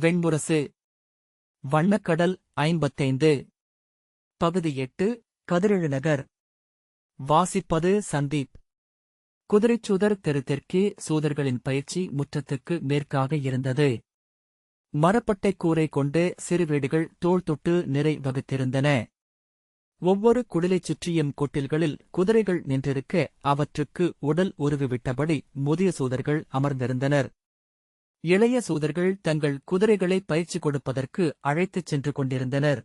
வெண்முரசு வண்ணக்கடல் ஐம்பத்தைந்து. பகுதி எட்டு கதிரெழுநகர் வாசிப்பது சந்தீப். குதிரைச்சூதர் தெரு தெற்கே சூதர்களின் பயிற்சி முற்றத்துக்கு மேற்காக இருந்தது. மரப்பட்டை கூரை கொண்டு சிறு வீடுகள் தோள் தொட்டு நிறை வகுத்திருந்தன. ஒவ்வொரு குடிலைச் சுற்றியும் கொட்டில்களில் குதிரைகள் நின்றிருக்க அவற்றுக்கு உடல் உருவிவிட்டபடி முதிய சூதர்கள் அமர்ந்திருந்தனர். இளைய சூதர்கள் தங்கள் குதிரைகளை பயிற்சி கொடுப்பதற்கு அழைத்துச் சென்று கொண்டிருந்தனர்.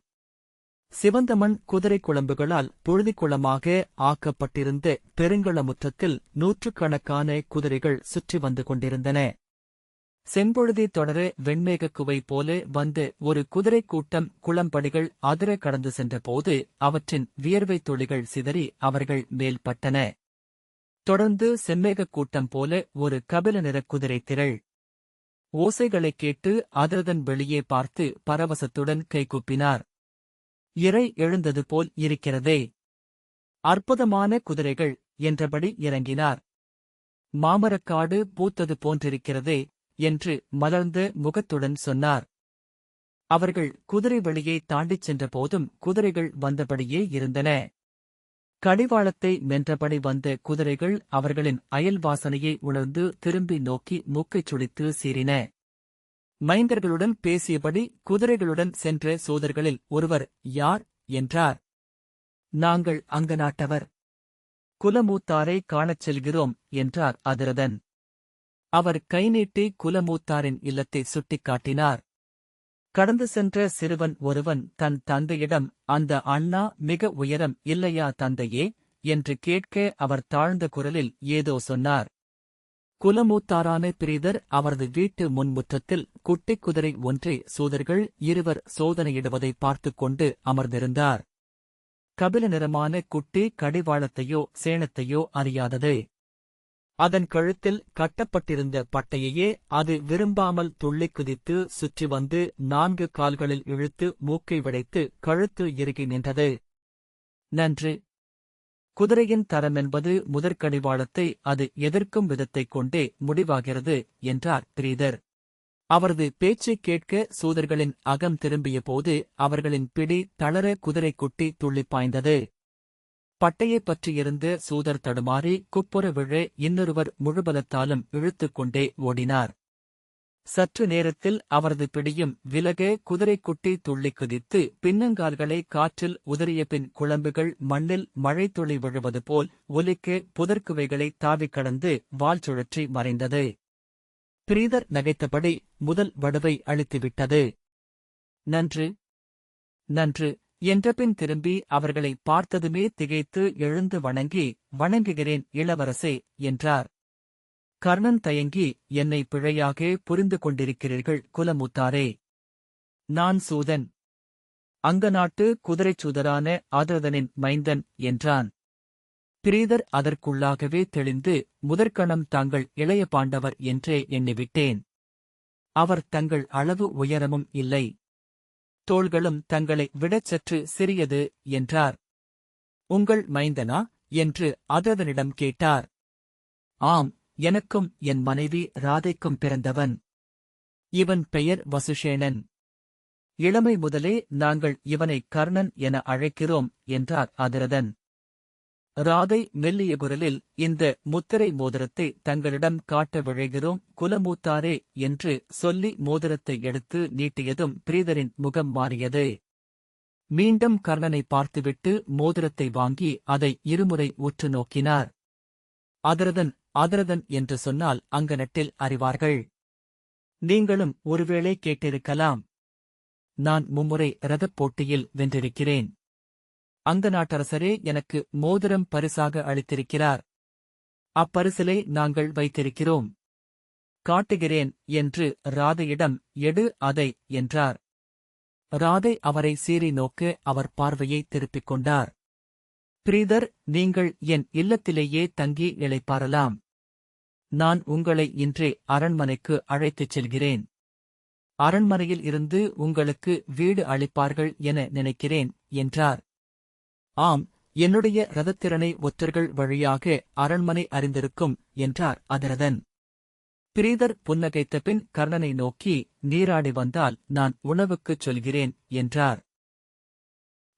சிவந்தமண் குதிரை குழம்புகளால் புழுதிக்குளமாக ஆக்கப்பட்டிருந்த பெருங்கள முற்றத்தில் நூற்றுக்கணக்கான குதிரைகள் சுற்றி வந்து கொண்டிருந்தன. செம்பொழுதி தொடர வெண்மேகக் குவை போல வந்து ஒரு குதிரை கூட்டம் குளம்படிகள் அதிர கடந்து சென்றபோது அவற்றின் வியர்வைத் துளிகள் சிதறி அவர்கள் மேல் பட்டன. தொடர்ந்து செம்மேகக் கூட்டம் போல ஒரு கபில நிறக் குதிரை திரள் ஓசைகளைக் கேட்டு அதிரதன் வெளியே பார்த்து பரவசத்துடன் கைகூப்பினார். இறை எழுந்தது போல் இருக்கிறதே. அற்புதமான குதிரைகள் என்றபடி இறங்கினார். மாமரக்காடு பூத்தது போன்றிருக்கிறதே என்று மலர்ந்த முகத்துடன் சொன்னார். அவர்கள் குதிரை வழியை தாண்டிச் சென்றபோதும் குதிரைகள் வந்தபடியே இருந்தன. கடிவாளத்தை மென்றபடி வந்த குதிரைகள் அவர்களின் அயல் வாசனையை உணர்ந்து திரும்பி நோக்கி மூக்கைச் சுழித்து சீறின. மைந்தர்களுடன் பேசியபடி குதிரைகளுடன் சென்ற சோதர்களில் ஒருவர் யார் என்றார். நாங்கள் அங்க நாட்டவர் குலமூத்தாரை காணச் செல்கிறோம் என்றார் அதிரதன். அவர் கைநீட்டி குலமூத்தாரின் இல்லத்தை சுட்டிக்காட்டினார். கடந்து சென்ற சிறுவன் ஒருவன் தன் தந்தையிடம் அந்த அண்ணா மிக உயரம் இல்லையா தந்தையே என்று கேட்க அவர் தாழ்ந்த குரலில் ஏதோ சொன்னார். குலமூத்தாரான பிரீதர் அவரது வீட்டு முன்முற்றத்தில் குட்டிக் குதிரை ஒன்றை சூதர்கள் இருவர் சோதனையிடுவதை பார்த்துக் கொண்டு அமர்ந்திருந்தார். கபில நிறமான குட்டி கடிவாளத்தையோ சேணத்தையோ அறியாதது. அதன் கழுத்தில் கட்டப்பட்டிருந்த பட்டையையே அது விரும்பாமல் துள்ளிக் குதித்து சுற்றி வந்து நான்கு கால்களில் இழுத்து மூக்கை விடைத்து கழுத்து இறுகி நின்றது. நன்று. குதிரையின் தரமென்பது முதற்கடிவாளத்தை அது எதிர்க்கும் விதத்தைக் கொண்டே முடிவாகிறது என்றார் பிரீதர். அவரது பேச்சைக் கேட்க சூதர்களின் அகம் திரும்பியபோது அவர்களின் பிடி தளர குதிரை குட்டி துள்ளிப் பாய்ந்தது. பட்டையைப் பற்றியிருந்து சூதர் தடுமாறி குப்புற விழ இன்னொருவர் முழுபலத்தாலும் இழுத்துக் கொண்டே ஓடினார். சற்று நேரத்தில் அவரது பிடியும் விலக குதிரைக்குட்டி துள்ளிக் குதித்து பின்னங்கால்களை காற்றில் உதறிய பின் குழம்புகள் மண்ணில் மழைத்துளி விழுவது போல் ஒலிக்கு புதற்குவைகளை தாவிக் கடந்து வால் சுழற்றி மறைந்தது. பிரீதர் நகைத்தபடி முதல் வடுவை அழித்துவிட்டது. நன்று நன்று என்றபின் திரும்பி அவர்களை பார்த்ததுமே திகைத்து எழுந்து வணங்கி வணங்குகிறேன் இளவரசே என்றார். கர்ணன் தயங்கி என்னை பிழையாக புரிந்து கொண்டிருக்கிறீர்கள் குலமுத்தாரே. நான் சூதன். அங்க நாட்டு குதிரைச் சூதரான ஆதரதனின் மைந்தன் என்றான். பிரீதர் அதற்குள்ளாகவே தெளிந்து முதற்கணம் தாங்கள் இளைய பாண்டவர் என்றே எண்ணிவிட்டேன். அவர் தங்கள் அளவு உயரமும் இல்லை. தோள்களும் தங்களை விடச் சற்று சிறியது என்றார். உங்கள் மைந்தனா? என்று அததனிடம் கேட்டார். ஆம் எனக்கும் என் மனைவி ராதைக்கும் பிறந்தவன். இவன் பெயர் வசுஷேணன் இளமை முதலே நாங்கள் இவனை கர்ணன் என அழைக்கிறோம் என்றார் அதிரதன் ராதை மெல்லிய குரலில் இந்த முத்திரை மோதிரத்தை தங்களிடம் காட்ட விழைகிறோம் குலமூத்தாரே என்று சொல்லி மோதிரத்தை எடுத்து நீட்டியதும் பிரீதரின் முகம் மாறியது. மீண்டும் கர்ணனை பார்த்துவிட்டு மோதிரத்தை வாங்கி அதை இருமுறை உற்று நோக்கினார். அதரதன் அதரதன் என்று சொன்னால் அங்கனட்டில் அறிவார்கள். நீங்களும் ஒருவேளை கேட்டிருக்கலாம். நான் மும்முறை ரதப் போட்டியில் வென்றிருக்கிறேன். அங்க நாட்டரசரே எனக்கு மோதிரம் பரிசாக அளித்திருக்கிறார். அப்பரிசிலை நாங்கள் வைத்திருக்கிறோம். காட்டுகிறேன் என்று ராதையிடம் எடு அதை என்றார். ராதை அவரை சீறி நோக்க அவர் பார்வையை திருப்பிக் கொண்டார். பிரீதர் நீங்கள் என் இல்லத்திலேயே தங்கி நிலைப்பாரலாம். நான் உங்களை இன்றே அரண்மனைக்கு அழைத்துச் செல்கிறேன். அரண்மனையில் இருந்து உங்களுக்கு வீடு அளிப்பார்கள் என நினைக்கிறேன் என்றார். ஆம் என்னுடைய ரதத்திறனை ஒற்றர்கள் வழியாக அரண்மனை அறிந்திருக்கும் என்றார் அதிரதன். பிரீதர் புன்னகைத்த பின் கர்ணனை நோக்கி நீராடி வந்தால் நான் உணவுக்குச் சொல்கிறேன் என்றார்.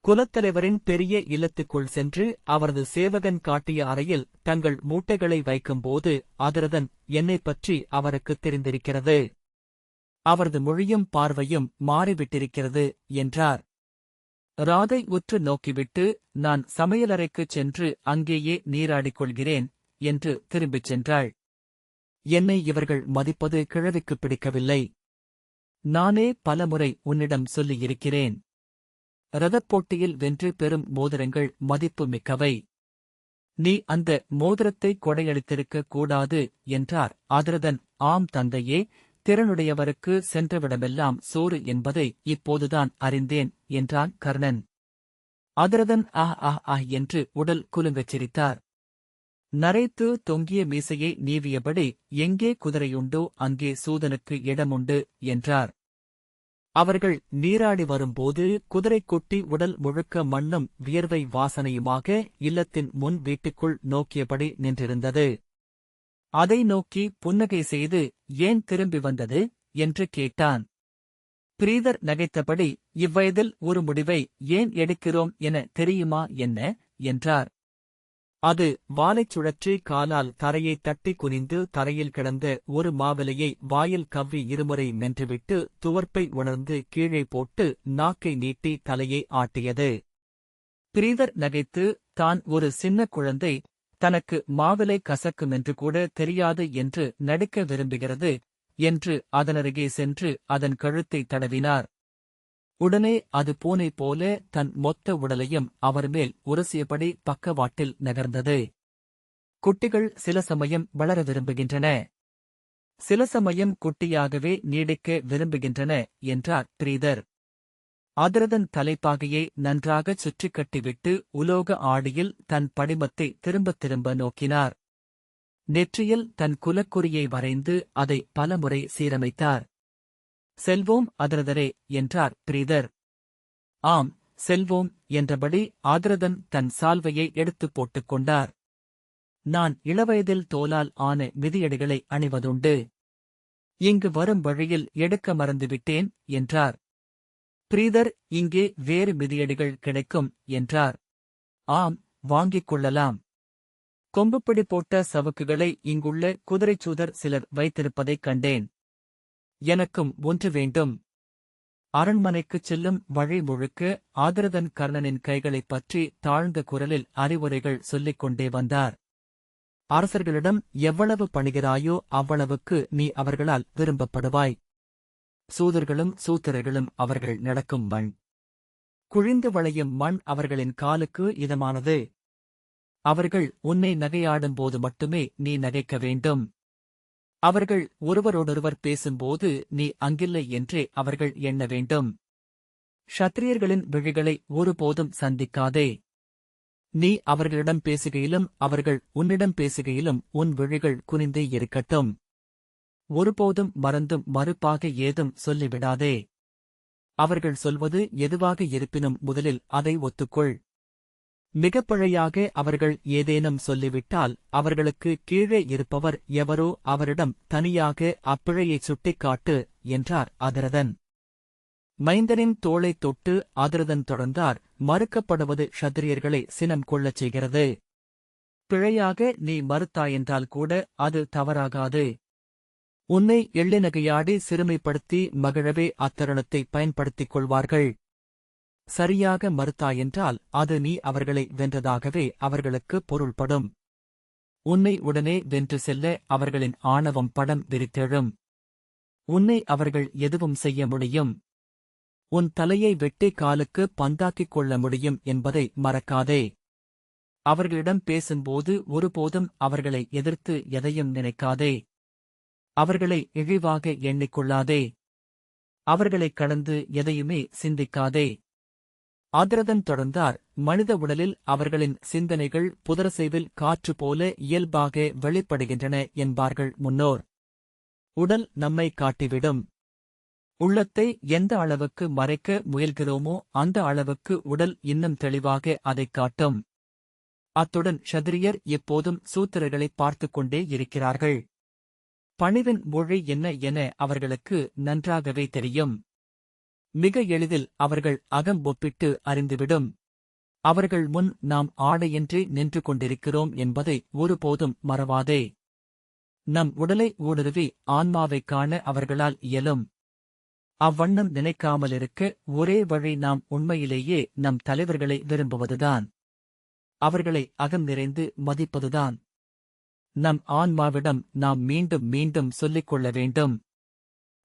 குலத்தலைவரின் பெரிய இல்லத்துக்குள் சென்று அவரது சேவகன் காட்டிய அறையில் தங்கள் மூட்டைகளை வைக்கும்போது அதிரதன் என்னைப் பற்றி அவருக்குத் தெரிந்திருக்கிறது. அவரது மொழியும் பார்வையும் மாறிவிட்டிருக்கிறது என்றார். ராதை உற்று நோக்கிவிட்டு நான் சமையலறைக்குச் சென்று அங்கேயே நீராடிக் கொள்கிறேன் என்று திரும்பிச் சென்றாள். என்னை இவர்கள் மதிப்பது கிழவிக்குப் பிடிக்கவில்லை. நானே பலமுறை உன்னிடம் சொல்லியிருக்கிறேன். ரதப் போட்டியில் வென்று பெறும் மோதிரங்கள் மதிப்பு மிக்கவை. நீ அந்த மோதிரத்தை கொடையளித்திருக்க கூடாது என்றார். அதிரதன் ஆம் தந்தையே திறனுடையவருக்கு சென்றவிடமெல்லாம் சோறு என்பதை இப்போதுதான் அறிந்தேன் என்றான் கர்ணன். அதரதன் ஆஹ் ஆஹ் ஆஹ் என்று உடல் குலுங்கச் சிரித்தார் நரைத்து தொங்கிய மீசையை நீவியபடி எங்கே குதிரையுண்டோ அங்கே சூதனுக்கு இடமுண்டு என்றார். அவர்கள் நீராடி வரும்போது குதிரை கொட்டி உடல் முழுக்க மண்ணும் வியர்வை வாசனையுமாக இல்லத்தின் முன் வீட்டுக்குள் நோக்கியபடி நின்றிருந்தது. அதை நோக்கி புன்னகை செய்து ஏன் திரும்பி வந்தது என்று கேட்டான். பிரீதர் நகைத்தபடி இவ்வயதில் ஒரு முடிவை ஏன் எடுக்கிறோம் என தெரியுமா என்ன? என்றார். அது வாலைச் சுழற்றி காலால் தரையை தட்டி குனிந்து தரையில் கிடந்த ஒரு மாவிலையை வாயில் கவ்வி இருமுறை மென்றுவிட்டு துவர்ப்பை உணர்ந்து கீழே போட்டு நாக்கை நீட்டி தலையை ஆட்டியது. பிரீதர் நகைத்து தான் ஒரு சின்ன குழந்தை தனக்கு மாவிலை கசக்குமென்று கூட தெரியாது என்று நடிக்க விரும்புகிறது என்று அதனருகே சென்று அதன் கழுத்தை தடவினார். உடனே அது பூனை போல தன் மொத்த உடலையும் அவர் மேல் உரசியபடி பக்கவாட்டில் நகர்ந்தது. குட்டிகள் சில சமயம் வளர விரும்புகின்றன. சில சமயம் குட்டியாகவே நீடிக்க விரும்புகின்றன என்றார் பிரீதர். அதிரதன் தலைப்பாகையை நன்றாகச் சுற்றிக் கட்டிவிட்டு உலோக ஆடியில் தன் படிமத்தை திரும்பத் திரும்ப நோக்கினார். நெற்றியில் தன் குலக்குறியை வரைந்து அதை பலமுறை சீரமைத்தார். செல்வோம் அதிரதரே என்றார் பிரீதர். ஆம் செல்வோம் என்றபடி ஆதிரதன் தன் சால்வையை எடுத்துப் போட்டுக் கொண்டார். நான் இளவயதில் தோலால் ஆன மிதியடிகளை அணிவதுண்டு. இங்கு வரும் வழியில் எடுக்க மறந்துவிட்டேன் என்றார். பிரீதர் இங்கே வேறு மிதியடிகள் கிடைக்கும் என்றார். ஆம் வாங்கிக் கொள்ளலாம். கொம்புப்பிடி போட்ட சவுக்குகளை இங்குள்ள குதிரைச்சூதர் சிலர் வைத்திருப்பதைக் கண்டேன். எனக்கும் ஒன்று வேண்டும். அரண்மனைக்குச் செல்லும் வழி முழுக்க ஆதரதன் கர்ணனின் கைகளைப் பற்றி தாழ்ந்த குரலில் அறிவுரைகள் சொல்லிக் கொண்டே வந்தார். அரசர்களிடம் எவ்வளவு பணிகிறாயோ அவ்வளவுக்கு நீ அவர்களால் விரும்பப்படுவாய். சூதர்களும் சூத்திரர்களும் அவர்கள் நடக்கும் மண். குழிந்து வளையும் மண் அவர்களின் காலுக்கு இதமானது. அவர்கள் உன்னை நகையாடும்போது மட்டுமே நீ நகைக்க வேண்டும். அவர்கள் ஒருவரோடொருவர் பேசும்போது நீ அங்கில்லை என்றே அவர்கள் எண்ண வேண்டும். ஷத்திரியர்களின் விழிகளை ஒருபோதும் சந்திக்காதே. நீ அவர்களிடம் பேசுகையிலும் அவர்கள் உன்னிடம் பேசுகையிலும் உன் விழிகள் குனிந்தே இருக்கட்டும். ஒருபோதும் மறந்தும் மறுப்பாக ஏதும் சொல்லிவிடாதே. அவர்கள் சொல்வது எதுவாக இருப்பினும் முதலில் அதை ஒத்துக்கொள். மிகப்பழையாக அவர்கள் ஏதேனும் சொல்லிவிட்டால் அவர்களுக்கு கீழே இருப்பவர் எவரோ அவரிடம் தனியாக அப்பிழையைச் சுட்டிக்காட்டு என்றார் அதிரதன். மைந்தனின் தோளைத் தொட்டு அதிரதன் தொடர்ந்தார் மறுக்கப்படுவது ஷத்திரியர்களை சினம் கொள்ளச் செய்கிறது. பிழையாக நீ மறுத்தாயென்றால் கூட அது தவறாகாது. உன்னை எள்ளினகையாடி சிறுமைப்படுத்தி மகிழவே அத்தருணத்தை பயன்படுத்திக் கொள்வார்கள் சரியாக மறுத்தாயென்றால் அது நீ அவர்களை வென்றதாகவே அவர்களுக்கு பொருள்படும். உன்னை உடனே வென்று செல்ல அவர்களின் ஆணவம் படம் விரித்தெழும். உன்னை அவர்கள் எதுவும் செய்ய முடியும். உன் தலையை வெட்டி காலுக்கு பந்தாக்கிக் கொள்ள முடியும் என்பதை மறக்காதே. அவர்களிடம் பேசும்போது ஒருபோதும் அவர்களை எதிர்த்து எதையும் நினைக்காதே. அவர்களை இழிவாக எண்ணிக்கொள்ளாதே. அவர்களைக் கடந்து எதையுமே சிந்திக்காதே. ஆதரதன் தொடர்ந்தார். மனித உடலில் அவர்களின் சிந்தனைகள் புதரசைவில் காற்று போல இயல்பாக வெளிப்படுகின்றன என்பார்கள் முன்னோர். உடல் நம்மை காட்டிவிடும். உள்ளத்தை எந்த அளவுக்கு மறைக்க முயல்கிறோமோ அந்த அளவுக்கு உடல் இன்னும் தெளிவாக அதைக் காட்டும். அத்துடன் ஷதிரியர் எப்போதும் சூத்திரர்களை பார்த்துக் கொண்டே இருக்கிறார்கள். பணிவின் மொழி என்ன என அவர்களுக்கு நன்றாகவே தெரியும். மிக எளிதில் அவர்கள் அகம் ஒப்பிட்டு அறிந்துவிடும். அவர்கள் முன் நாம் ஆடையின்றி நின்று கொண்டிருக்கிறோம் என்பதை ஒருபோதும் மறவாதே. நம் உடலை ஊடுருவி ஆன்மாவைக் காண அவர்களால் இயலும். அவ்வண்ணம் நினைக்காமலிருக்க ஒரே வழி நாம் உண்மையிலேயே நம் தலைவர்களை விரும்புவதுதான். அவர்களை அகம் நிறைந்து மதிப்பதுதான். நம் ஆன்மாவிடம் நாம் மீண்டும் மீண்டும் சொல்லிக் கொள்ள வேண்டும்.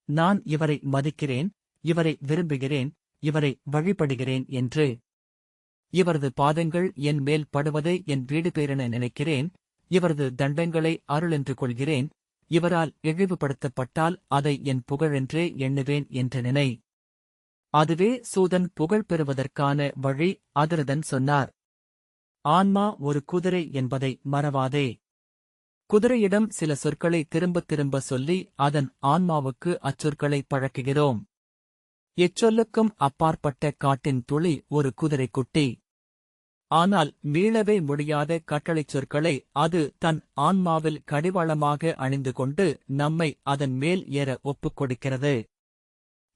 நான் இவரை மதிக்கிறேன் இவரை விரும்புகிறேன் இவரை வழிபடுகிறேன் என்று. இவரது பாதங்கள் என் மேல் படுவதை என் வீடு பேரென நினைக்கிறேன் இவரது தண்டங்களை அருளென்று கொள்கிறேன் இவரால் இழிவுபடுத்தப்பட்டால் அதை என் புகழென்றே எண்ணுவேன் என்ற நினை. அதுவே சூதன் புகழ் பெறுவதற்கான வழி அதிரதன் சொன்னார். ஆன்மா ஒரு குதிரை என்பதை மறவாதே. குதிரையிடம் சில சொற்களை திரும்பத் திரும்ப சொல்லி அதன் ஆன்மாவுக்கு அச்சொற்களை பழக்குகிறோம். எச்சொல்லுக்கும் அப்பாற்பட்ட காட்டின் துளி ஒரு குதிரைக்குட்டி. ஆனால் மீளவே முடியாத கட்டளைச் சொற்களை அது தன் ஆன்மாவில் கடிவாளமாக அணிந்து கொண்டு நம்மை அதன் மேல் ஏற ஒப்புக் கொடுக்கிறது.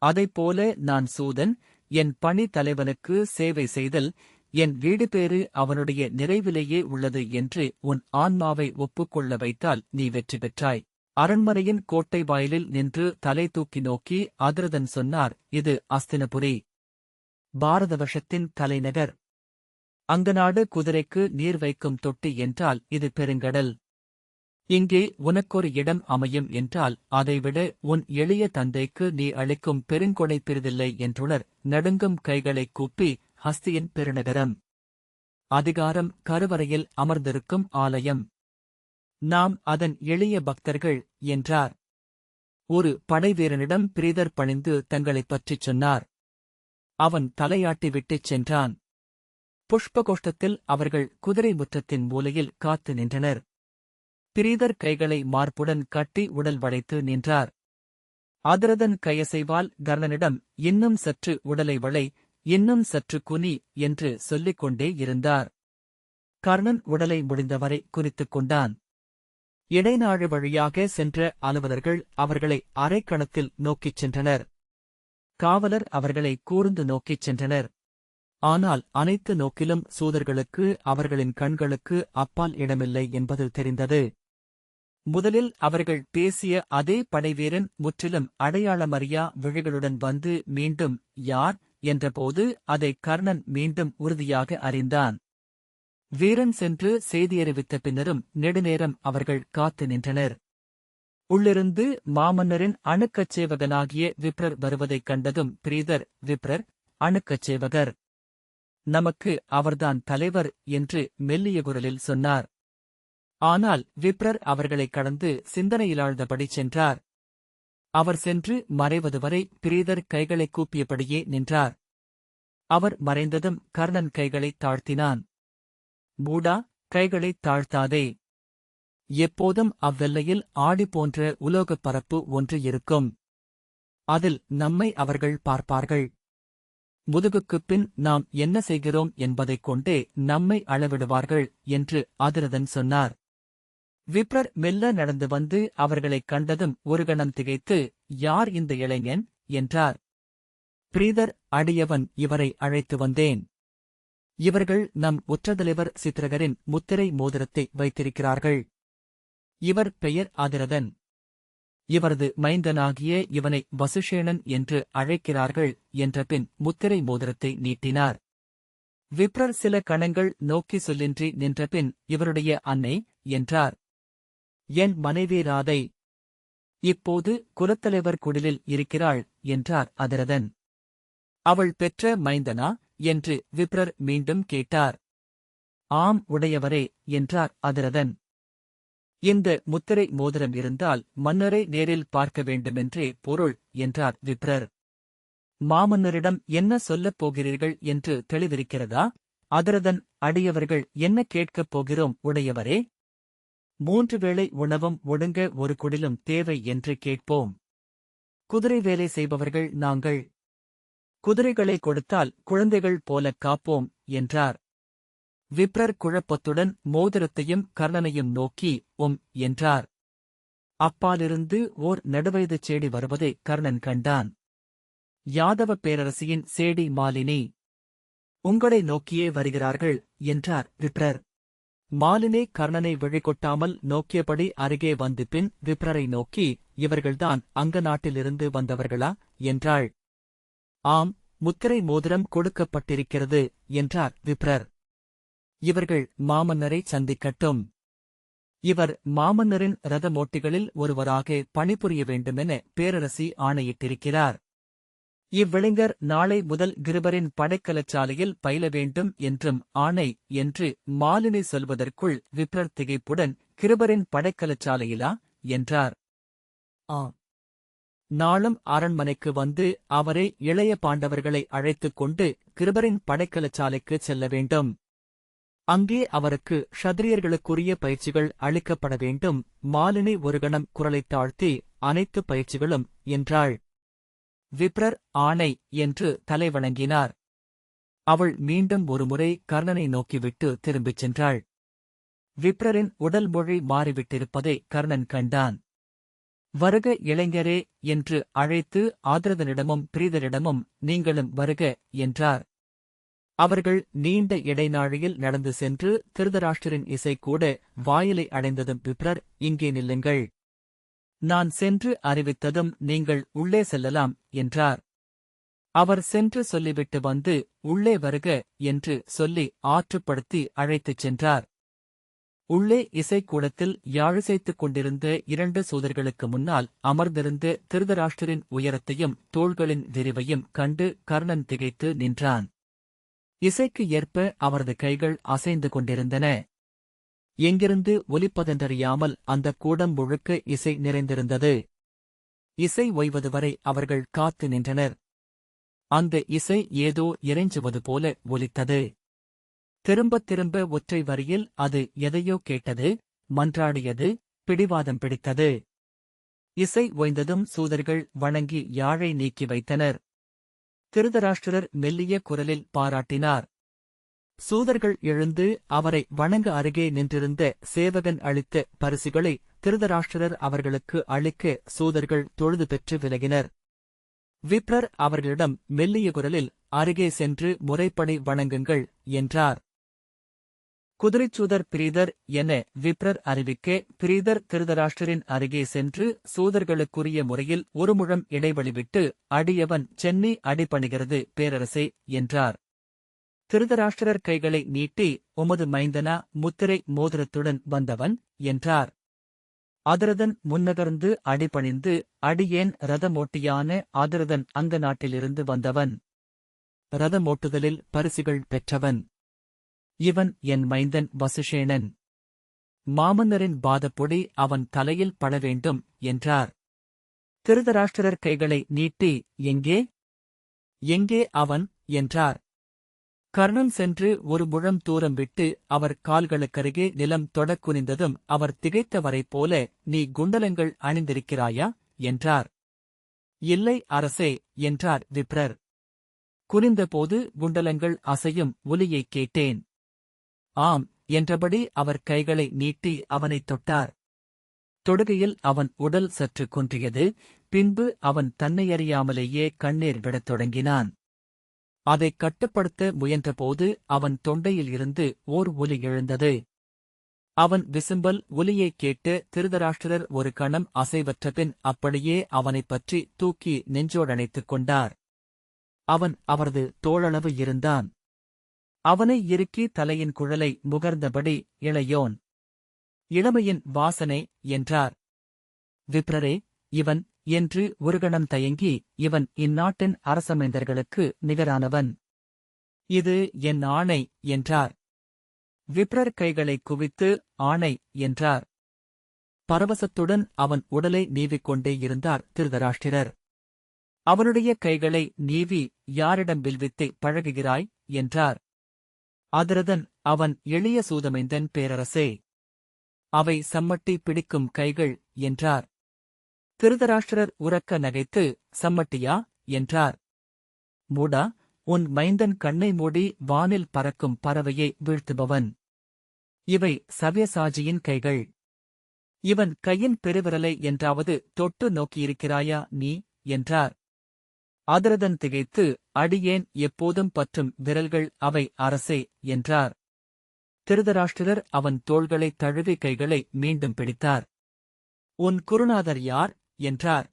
அதைப்போல நான் சூதன் என் பணி தலைவனுக்கு சேவை செய்தல் என் வீடு பேறு அவனுடைய நிறைவிலேயே உள்ளது என்று உன் ஆன்மாவை ஒப்புக்கொள்ள வைத்தால் நீ வெற்றி பெற்றாய். அரண்மனையின் கோட்டை வாயிலில் நின்று தலை தூக்கி நோக்கி அதிரதன் சொன்னார் இது அஸ்தினபுரி. பாரதவசத்தின் தலைநகர். அங்கநாடு குதிரைக்கு நீர் வைக்கும் தொட்டி என்றால் இது பெருங்கடல். இங்கே உனக்கொரு இடம் அமையும் என்றால் அதைவிட உன் எளிய தந்தைக்கு நீ அளிக்கும் பெருங்கொடை பெரிதில்லை என்றுணர். நடுங்கும் கைகளைக் கூப்பி ஹஸ்தியின் பெருநகரம். அதிகாரம் கருவறையில் அமர்ந்திருக்கும் ஆலயம். நாம் அதன் எளிய பக்தர்கள் என்றார். ஒரு படைவீரனிடம் பிரீதர் பணிந்து தங்களைப் பற்றிச் சொன்னார். அவன் தலையாட்டி விட்டுச் சென்றான். புஷ்பகோஷ்டத்தில் அவர்கள் குதிரை முற்றத்தின் மூலையில் காத்து நின்றனர். பிரீதர் கைகளை மார்புடன் கட்டி உடல் வளைத்து நின்றார். அதிரதன் கையசைவால் கர்ணனிடம் இன்னும் சற்று உடலை வளை இன்னும் சற்று குனி என்று சொல்லிக் கொண்டே இருந்தார். கர்ணன் உடலை முடிந்தவரை குறித்துக் கொண்டான். இடைநாழு வழியாக சென்ற அலுவலர்கள் அவர்களை அரைக்கணத்தில் நோக்கிச் சென்றனர். காவலர் அவர்களை கூர்ந்து நோக்கிச் சென்றனர். ஆனால் அனைத்து நோக்கிலும் சூதர்களுக்கு அவர்களின் கண்களுக்கு அப்பால் இடமில்லை என்பது தெரிந்தது. முதலில் அவர்கள் பேசிய அதே படைவீரன் முற்றிலும் அடையாளமறியா விழிகளுடன் வந்து மீண்டும் யார்? என்றபோது அதை கர்ணன் மீண்டும் உறுதியாக அறிந்தான். வீரன் சென்று செய்தியறிவித்த பின்னரும் நெடுநேரம் அவர்கள் காத்து நின்றனர். உள்ளிருந்து மாமன்னரின் அணுக்கச்சேவகனாகிய விப்ரர் வருவதைக் கண்டதும் பிரீதர் விப்ரர் அணுக்கச்சேவகர் நமக்கு அவர்தான் தலைவர் என்று மெல்லிய குரலில் சொன்னார். ஆனால் விப்ரர் அவர்களைக் கடந்து சிந்தனையிலாழ்ந்தபடி சென்றார். அவர் சென்று மறைவது வரை பிரீதர் கைகளைக் கூப்பியபடியே நின்றார். அவர் மறைந்ததும் கர்ணன் கைகளைத் தாழ்த்தினான். மூடா கைகளைத் தாழ்த்தாதே. எப்போதும் அவ்வெல்லையில் ஆடி போன்ற உலோகப் பரப்பு ஒன்று இருக்கும். அதில் நம்மை அவர்கள் பார்ப்பார்கள். முதுகுக்குப் பின் நாம் என்ன செய்கிறோம் என்பதைக் கொண்டே நம்மை அளவிடுவார்கள் என்று அதிரதன் சொன்னார். விப்ரர் மெல்ல நடந்து வந்து அவர்களைக் கண்டதும் ஒரு கணம் திகைத்து யார் இந்த இளைஞன்? என்றார். பிரீதர் அடியவன் இவரை அழைத்து வந்தேன். இவர்கள் நம் உற்றதலைவர் சித்திரகரின் முத்திரை மோதிரத்தை வைத்திருக்கிறார்கள். இவர் பெயர் அதிரதன் இவரது மைந்தனாகிய இவனை வசுஷேணன் என்று அழைக்கிறார்கள் என்ற பின் முத்திரை மோதிரத்தை நீட்டினார். விப்ரர் சில கணங்கள் நோக்கி சொல்லின்றி நின்றபின் இவருடைய அன்னை? என்றார். என் மனைவி ராதை. இப்போது குலத்தலைவர் குடிலில் இருக்கிறாள் என்றார் அதிரதன். அவள் பெற்ற மைந்தனா? என்று விப்ரர் மீண்டும் கேட்டார். ஆம் உடையவரே என்றார் அதிரதன். இந்த முத்திரை மோதிரம் இருந்தால் மன்னரை நேரில் பார்க்க வேண்டுமென்றே பொருள் என்றார் விப்ரர். மாமன்னரிடம் என்ன சொல்லப் போகிறீர்கள் என்று தெளிவிருக்கிறதா? அதிரதன் அடியவர்கள் என்ன கேட்கப் போகிறோம் உடையவரே? மூன்று வேளை உணவும் ஒடுங்க ஒரு குடிலும் தேவை என்று கேட்போம். குதிரை வேலை செய்பவர்கள் நாங்கள். குதிரைகளை கொடுத்தால் குழந்தைகள் போலக் காப்போம் என்றார். விப்ரர் குழப்பத்துடன் மோதிரத்தையும் கர்ணனையும் நோக்கி உம் என்றார். அப்பாலிருந்து ஓர் நடுவயது சேடி வருவதை கர்ணன் கண்டான். யாதவ பேரரசியின் சேடி மாலினி. உங்களை நோக்கியே வருகிறார்கள் என்றார் விப்ரர். மாலினி கர்ணனை வெளிக்கொட்டாமல் நோக்கியபடி அருகே வந்து பின் விப்ரரை நோக்கி இவர்கள்தான் அங்க நாட்டிலிருந்து வந்தவர்களா? என்றாள். ஆம் முத்திரை மோதிரம் கொடுக்கப்பட்டிருக்கிறது என்றார் விப்ரர். இவர்கள் மாமன்னரை சந்திக்கட்டும். இவர் மாமன்னரின் ரதமோட்டிகளில் ஒருவராக பணிபுரிய வேண்டுமென பேரரசி ஆணையிட்டிருக்கிறார். இவ்விளைஞர் நாளை முதல் கிருபரின் படைக்கலச்சாலையில் பயில வேண்டும் என்றும் ஆணை என்று மாலினி சொல்வதற்குள் விப்ரர் திகைப்புடன் கிருபரின் படைக்கலச்சாலையிலா? என்றார். ஆம். நாளும் அரண்மனைக்கு வந்து அவரே இளைய பாண்டவர்களை அழைத்துக் கொண்டு கிருபரின் படைக்கலச்சாலைக்கு செல்ல வேண்டும். அங்கே அவருக்கு ஷத்ரியர்களுக்குரிய பயிற்சிகள் அளிக்கப்பட வேண்டும். மாலினி ஒரு கணம் குரலைத் தாழ்த்தி அனைத்து பயிற்சிகளும் என்றாள். விப்ரர் ஆணை என்று தலை வணங்கினார். அவள் மீண்டும் ஒருமுறை கர்ணனை நோக்கிவிட்டு திரும்பிச் சென்றாள். விப்ரரின் உடல் மொழி மாறிவிட்டிருப்பதை கர்ணன் கண்டான். வருக இளைஞரே என்று அழைத்து ஆதரதனிடமும் பிரீதரிடமும் நீங்களும் வருக என்றார். அவர்கள் நீண்ட இடைநாழியில் நடந்து சென்று திருதராஷ்டிரின் இசை கூட வாயிலை அடைந்ததும் விப்ரர் இங்கே நில்லுங்கள். நான் சென்று அறிவித்ததும் நீங்கள் உள்ளே செல்லலாம் என்றார். அவர் சென்று சொல்லிவிட்டு வந்து உள்ளே வருக என்று சொல்லி ஆற்றுப்படுத்தி அழைத்துச் சென்றார். உள்ளே இசைக்கூடத்தில் யாழிசைத்துக் கொண்டிருந்த இரண்டு சூதர்களுக்கு முன்னால் அமர்ந்திருந்த திருதராஷ்டிரின் உயரத்தையும் தோள்களின் விரிவையும் கண்டு கர்ணன் திகைத்து நின்றான். இசைக்கு ஏற்ப அவரது கைகள் அசைந்து கொண்டிருந்தன. எங்கிருந்து ஒலிப்பதென்றறியாமல் அந்த கூடம் முழுக்க இசை நிறைந்திருந்தது. இசை ஓய்வது வரை அவர்கள் காத்து நின்றனர். அந்த இசை ஏதோ இறைஞ்சுவது போல ஒலித்தது. திரும்பத் திரும்ப ஒற்றை வரியில் அது எதையோ கேட்டது மன்றாடியது பிடிவாதம் பிடித்தது. இசை ஓய்ந்ததும் சூதர்கள் வணங்கி யாழை நீக்கி வைத்தனர். திருதராஷ்டிரர் மெல்லிய குரலில் பாராட்டினார். சூதர்கள் எழுந்து அவரை வணங்க அருகே நின்றிருந்த சேவகன் அளித்த பரிசுகளை திருதராஷ்டிரர் அவர்களுக்கு அளிக்க சூதர்கள் தொழுது பெற்று விலகினர். விப்ரர் அவர்களிடம் மெல்லிய குரலில் அருகே சென்று முறைப்படி வணங்குங்கள் என்றார். குதிரைச்சூதர் பிரீதர் என விப்ரர் அறிவிக்க பிரீதர் திருதராஷ்டிரின் அருகே சென்று சூதர்களுக்குரிய முறையில் ஒரு முழம் இடைவெளி விட்டு அடியவன் சென்னி அடிபணிகிறது பேரரசே என்றார். திருதராஷ்டிரர் கைகளை நீட்டி உமது மைந்தனா முத்திரை மோதிரத்துடன் வந்தவன் என்றார். அதிரதன் முன்னகர்ந்து அடிபணிந்து அடியேன் ரதமோட்டியான அதிரதன் அந்த நாட்டிலிருந்து வந்தவன். ரதமோட்டுதலில் பரிசுகள் பெற்றவன். இவன் என் மைந்தன் வசுஷேணன் மாமன்னரின் பாதப்பொடி அவன் தலையில் பட வேண்டும் என்றார். திருதராஷ்டிரர் கைகளை நீட்டி எங்கே? எங்கே அவன்? என்றார். கர்ணன் சென்று ஒரு முழம் தூரம் விட்டு அவர் கால்களுக்கருகே நிலம் தொடக் குனிந்ததும் அவர் திகைத்தவரைப் போல நீ குண்டலங்கள் அணிந்திருக்கிறாயா? என்றார். இல்லை அரசே என்றார் விப்ரர். குனிந்தபோது குண்டலங்கள் அசையும் ஒலியைக் கேட்டேன். ஆம் என்றபடி அவர் கைகளை நீட்டி அவனைத் தொட்டார். தொடுகையில் அவன் உடல் சற்று குன்றியது பின்பு அவன் தன்னையறியாமலேயே கண்ணீர் விடத் தொடங்கினான். அதைக் கட்டுப்படுத்த முயன்றபோது அவன் தொண்டையில் இருந்து ஓர் ஒலி எழுந்தது. அவன் விசும்பல் ஒலியைக் கேட்டு திருதராஷ்டிரர் ஒரு கணம் அசைவற்றபின் அப்படியே அவனைப் பற்றி தூக்கி நெஞ்சோடணைத்துக் கொண்டார். அவன் அவரது தோளளவு இருந்தான். அவனை இறுக்கி தலையின் குழலை முகர்ந்தபடி இளையோன் இளமையின் வாசனை என்றார். விப்ரரே இவன் என்று ஒரு கணம் தயங்கி இவன் இந்நாட்டின் அரசமைந்தர்களுக்கு நிகரானவன். இது என் ஆணை என்றார். விப்ரர் கைகளைக் குவித்து ஆணை என்றார். பரவசத்துடன் அவன் உடலை நீவிக்கொண்டே இருந்தார் திருதராஷ்டிரர். அவனுடைய கைகளை நீவி யாரிடம் வில்வித்தை பழகுகிறாய் என்றார். அதிரதன் அவன் எளிய சூதமைந்தன் பேரரசே. அவை சம்மட்டி பிடிக்கும் கைகள் என்றார். திருதராஷ்டிரர் உறக்க நகைத்து சம்மட்டியா? என்றார். மூடா உன் மைந்தன் கண்ணை மூடி வானில் பறக்கும் பறவையை வீழ்த்துபவன். இவை சவ்யசாஜியின் கைகள். இவன் கையின் பெருவிரலை என்றாவது தொட்டு நோக்கியிருக்கிறாயா நீ? என்றார். அதிரதன் திகைத்து அடியேன் எப்போதும் பற்றும் விரல்கள் அவை அரசே என்றார். திருதராஷ்டிரர் அவன் தோள்களை தழுவி கைகளை மீண்டும் பிடித்தார். உன் குருநாதர் யார்? என்றார்.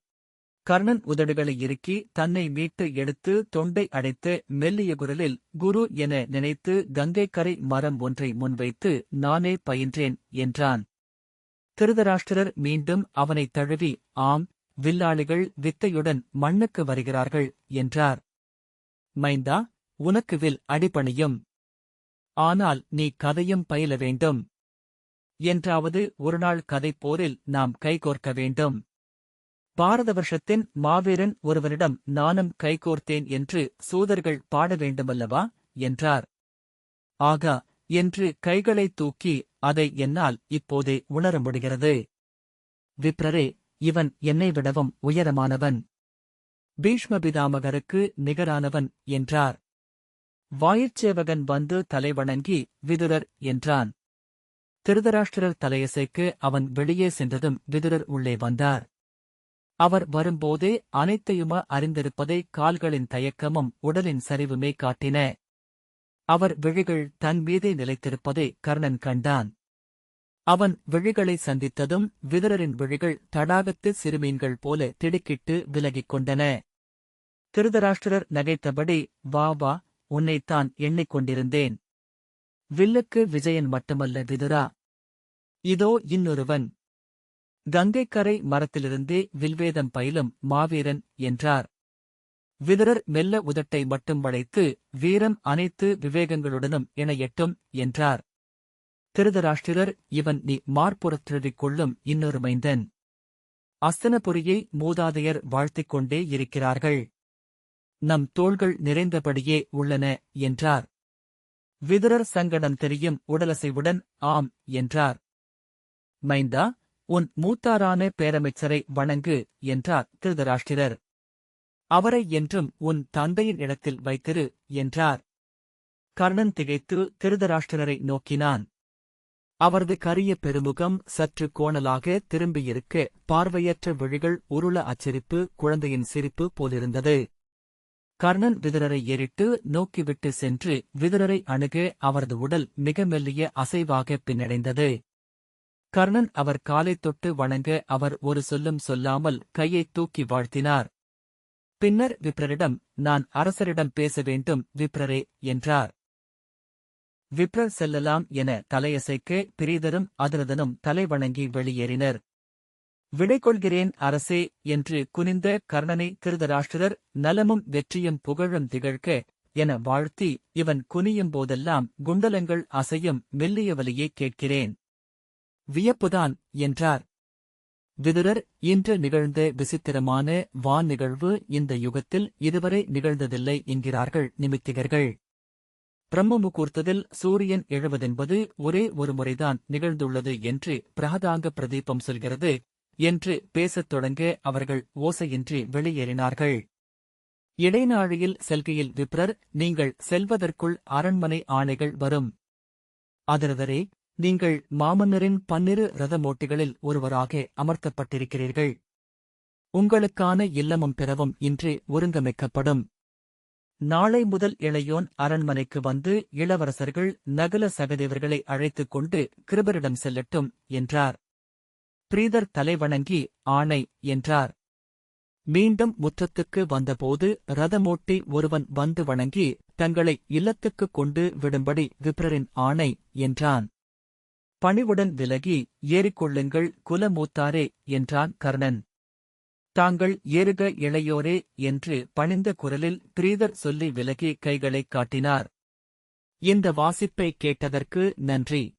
கர்ணன் உதடுகளை இறுக்கி தன்னை மீட்டு எடுத்து தொண்டை அடைத்து மெல்லிய குரலில் குரு என நினைத்து கங்கைக்கரை மரம் ஒன்றை முன்வைத்து நானே பயின்றேன் என்றான். திருதராஷ்டிரர் மீண்டும் அவனைத் தழுவி ஆம் வில்லாளிகள் வித்தையுடன் மண்ணுக்கு வருகிறார்கள் என்றார். மைந்தா உனக்கு வில் அடிபணியும். ஆனால் நீ கதையும் பயில வேண்டும். என்றாவது ஒருநாள் கதை போரில் நாம் கைகோர்க்க வேண்டும். பாரதவர்ஷத்தின் மாவீரன் ஒருவனிடம் நானும் கைகோர்த்தேன் என்று சூதர்கள் பாட வேண்டுமல்லவா என்றார். ஆகா என்று கைகளை தூக்கி அதை என்னால் இப்போதே உணர முடிகிறது. விப்ரரே இவன் என்னை விடவும் உயரமானவன். பீஷ்மபிதாமகருக்கு நிகரானவன் என்றார். வாயிற்சேவகன் வந்து தலைவணங்கி விதுரர் என்றான். திருதராஷ்டிரர் தலையசைக்கு அவன் வெளியே சென்றதும் விதுரர் உள்ளே வந்தார். அவர் வரும்போதே அனைத்தையும அறிந்திருப்பதை கால்களின் தயக்கமும் உடலின் சரிவுமே காட்டின. அவர் விழிகள் தன் மீதே நிலைத்திருப்பதை கர்ணன் கண்டான். அவன் விழிகளை சந்தித்ததும் விதரரின் விழிகள் தடாகத்து சிறுமீன்கள் போல திடுக்கிட்டு விலகிக் கொண்டன. திருதராஷ்டிரர் நகைத்தபடி வா வா உன்னைத்தான் எண்ணிக்கொண்டிருந்தேன் வில்லுக்கு விஜயன் மட்டுமல்ல விதுரா. இதோ இன்னொருவன். கங்கைக்கரை மரத்திலிருந்தே வில்வேதம் பயிலும் மாவீரன் என்றார். விதரர் மெல்ல உதட்டை மட்டும் வளைத்து வீரம் அனைத்து விவேகங்களுடனும் இணையட்டும் என்றார். திருதராஷ்டிரர் இவன் நீ மார்புறத்திழுதிக் கொள்ளும் இன்னொரு மைந்தன். அஸ்தனபுரியை மூதாதையர் வாழ்த்திக் கொண்டே இருக்கிறார்கள். நம் தோள்கள் நிறைந்தபடியே உள்ளன என்றார். விதரர் சங்கடம் தெரியும் உடலசைவுடன் ஆம் என்றார். மைந்தா உன் மூத்தாரான பேரமைச்சரை வணங்கு என்றார் திருதராஷ்டிரர். அவரை என்றும் உன் தந்தையின் இடத்தில் வைத்திரு என்றார். கர்ணன் திகைத்து திருதராஷ்டிரரை நோக்கினான். அவரது கரிய பெருமுகம் சற்று கோணலாக திரும்பியிருக்க பார்வையற்ற விழிகள் உருள அச்சரிப்பு குழந்தையின் சிரிப்பு போலிருந்தது. கர்ணன் விதுரரை ஏறிட்டு நோக்கிவிட்டு சென்று விதுரரை அணுக அவரது உடல் மிக மெல்லிய அசைவாக பின்னடைந்தது. கர்ணன் அவர் காலைத் தொட்டு வணங்க அவர் ஒரு சொல்லும் சொல்லாமல் கையைத் தூக்கி வாழ்த்தினார். பின்னர் விப்ரரிடம் நான் அரசரிடம் பேச வேண்டும் விப்ரரே என்றார். விப்ரர் செல்லலாம் என தலையசைக்க பிரீதரும் அதிரதனும் தலைவணங்கி வெளியேறினர். விடை கொள்கிறேன் அரசே என்று குனிந்த கர்ணனை திருதராஷ்டிரர் நலமும் வெற்றியும் புகழும் திகழ்க என வாழ்த்தி இவன் குனியும் போதெல்லாம் குண்டலங்கள் அசையும் மெல்லிய வலியை கேட்கிறேன். வியப்புதான் என்றார். விதுரர் இன்று நிகழ்ந்த விசித்திரமான வான் நிகழ்வு இந்த யுகத்தில் இதுவரை நிகழ்ந்ததில்லை என்கிறார்கள் நிமித்திகர்கள். பிரம்ம முகூர்த்தத்தில் சூரியன் எழுவதென்பது ஒரே ஒரு முறைதான் நிகழ்ந்துள்ளது என்று பிரகதாங்க பிரதீபம் சொல்கிறது என்று பேசத் தொடங்க அவர்கள் ஓசையின்றி வெளியேறினார்கள். இடைநாழியில் செல்கையில் விப்ரர் நீங்கள் செல்வதற்குள் அரண்மனை ஆணைகள் வரும். அதிரதரே நீங்கள் மாமன்னரின் பன்னிரு ரதமோட்டிகளில் ஒருவராக அமர்த்தப்பட்டிருக்கிறீர்கள். உங்களுக்கான இல்லமும் பிறவும் இன்று ஒருங்கமைக்கப்படும். நாளை முதல் இளையோன் அரண்மனைக்கு வந்து இளவரசர்கள் நகல சகதேவர்களை அழைத்துக் கொண்டு கிருபரிடம் செல்லட்டும் என்றார். பிரீதர் தலைவணங்கி ஆணை என்றார். மீண்டும் முற்றத்துக்கு வந்தபோது ரதமோட்டி ஒருவன் வந்து வணங்கி தங்களை இல்லத்துக்குக் கொண்டு விடும்படி விப்ரரின் ஆணை என்றான். பணிவுடன் விலகி ஏறிக்கொள்ளுங்கள் குலமூத்தாரே என்றான் கர்ணன். தாங்கள் ஏறுக இளையோரே என்று பணிந்த குரலில் பிரீதர் சொல்லி விலகி கைகளைக் காட்டினார். இந்த வாசிப்பை கேட்டதற்கு நன்றி.